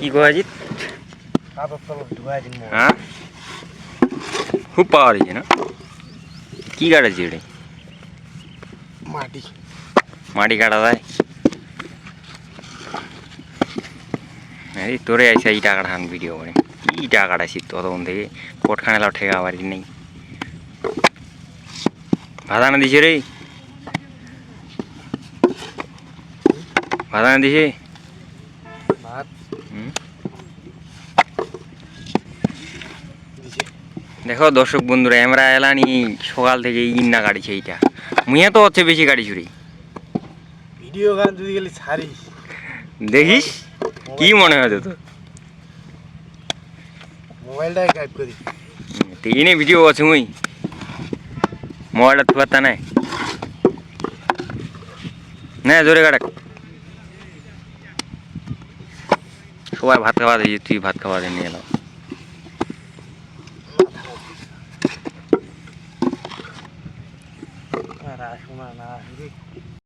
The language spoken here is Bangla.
কি দিন মোবাইল হ্যাঁ? খুব না? কি মাটি কাটা যায় তোরে আইসা এই টাকাটা হান ভিডিও করে। কি টাকাটা শীত ততক্ষণ থেকে? কোটখানে লাও ঠেকা বাড়ি নেই। ভাত আনা দিছে রে? ভাত হুম। দিছে? দেখো দর্শক বন্ধুরা আমরা এলানি সকাল থেকে ইন্না গাড়িছে এইটা। মুইয়া তো হচ্ছে বেশি গাড়ি চুরি। ভিডিও গান যদি গেলি ছাড়িস। দেখিস? কি মনে হয় তোর? মোবাইলটাই গাইব করি তিনে ভিডিও আছে মুই। মোবাইলটা থুয়াতা নাই। না জোরে কাটাক। সবাই ভাত খাওয়া দিয়ে তুই ভাত খাওয়া দিয়ে নিয়ে এলাম না